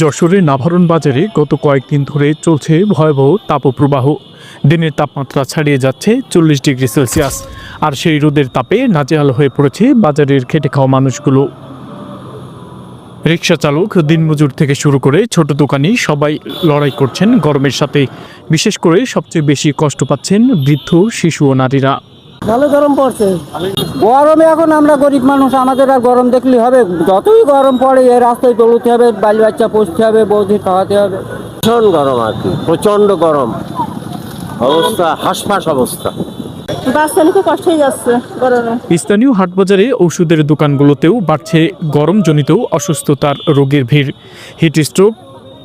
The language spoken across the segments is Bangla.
যশোরের নাভারণ বাজারে গত কয়েকদিন ধরে চলছে ভয়াবহ তাপপ্রবাহ। দিনের তাপমাত্রা ছাড়িয়ে যাচ্ছে চল্লিশ ডিগ্রি সেলসিয়াস। আর সেই রোদের তাপে নাজেহাল হয়ে পড়েছে বাজারের খেটে খাওয়া মানুষগুলো। রিক্সা চালক দিনমজুর থেকে শুরু করে ছোট দোকানি সবাই লড়াই করছেন গরমের সাথে। বিশেষ করে সবচেয়ে বেশি কষ্ট পাচ্ছেন বৃদ্ধ, শিশু ও নারীরা। ভালো গরম পড়ছে। গরমে এখন আমরা গরিব মানুষ আমাদের আর গরম দেখলে হবে। যতই গরম পড়ে এই রাস্তায় দৌড়তে হবে বালি বাচ্চা পুষতে হবে বৌদি খাওয়াতে হবে। ভীষণ গরম আর কি প্রচণ্ড গরম। অবস্থা হাসফাস অবস্থা। স্থানীয় হাটবাজারে ওষুধের দোকানগুলোতেও বাড়ছে গরমজনিত অসুস্থতার রোগীর ভিড়। হিট স্ট্রোক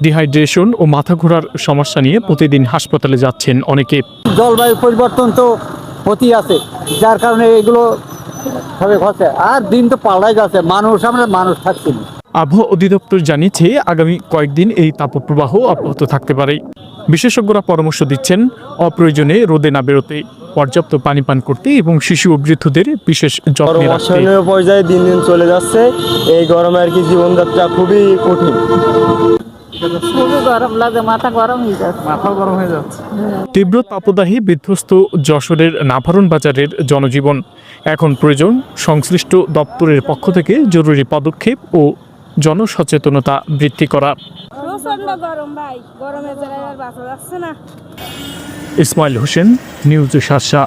ডিহাইড্রেশন ও মাথা ঘোরার সমস্যা নিয়ে প্রতিদিন হাসপাতালে যাচ্ছেন অনেকে। জলবায়ু পরিবর্তন তো হতেই আছে যার কারণে এগুলো সবে ঘটছে। আর দিন তো পাল্টাই যাচ্ছে মানুষ আমরা মানুষ থাকছি না। আবহাওয়া অধিদপ্তর জানিয়েছে আগামী কয়েকদিন এই তাপপ্রবাহ অব্যাহত থাকতে পারে। বিশেষজ্ঞরা পরামর্শ দিচ্ছেন অপ্রয়োজনে রোদে না বেরোতে পর্যাপ্ত পানি পান করতে এবং শিশু ও বৃদ্ধদের বিশেষ যত্নে পর্যায়ে দিন দিন চলে যাচ্ছে এই গরমে আর কি জীবনযাত্রা খুবই কঠিন। গরম লাগে মাথা গরম হয়ে যাচ্ছে। তীব্র তাপদাহে বিধ্বস্ত যশোরের নাভারণ বাজারের জনজীবন। এখন প্রয়োজন সংশ্লিষ্ট দপ্তরের পক্ষ থেকে জরুরি পদক্ষেপ ও জনসচেতনতা বৃদ্ধি করা। গরম ভাই যাচ্ছে না। ইসমাইল হোসেন নিউজ শাসা।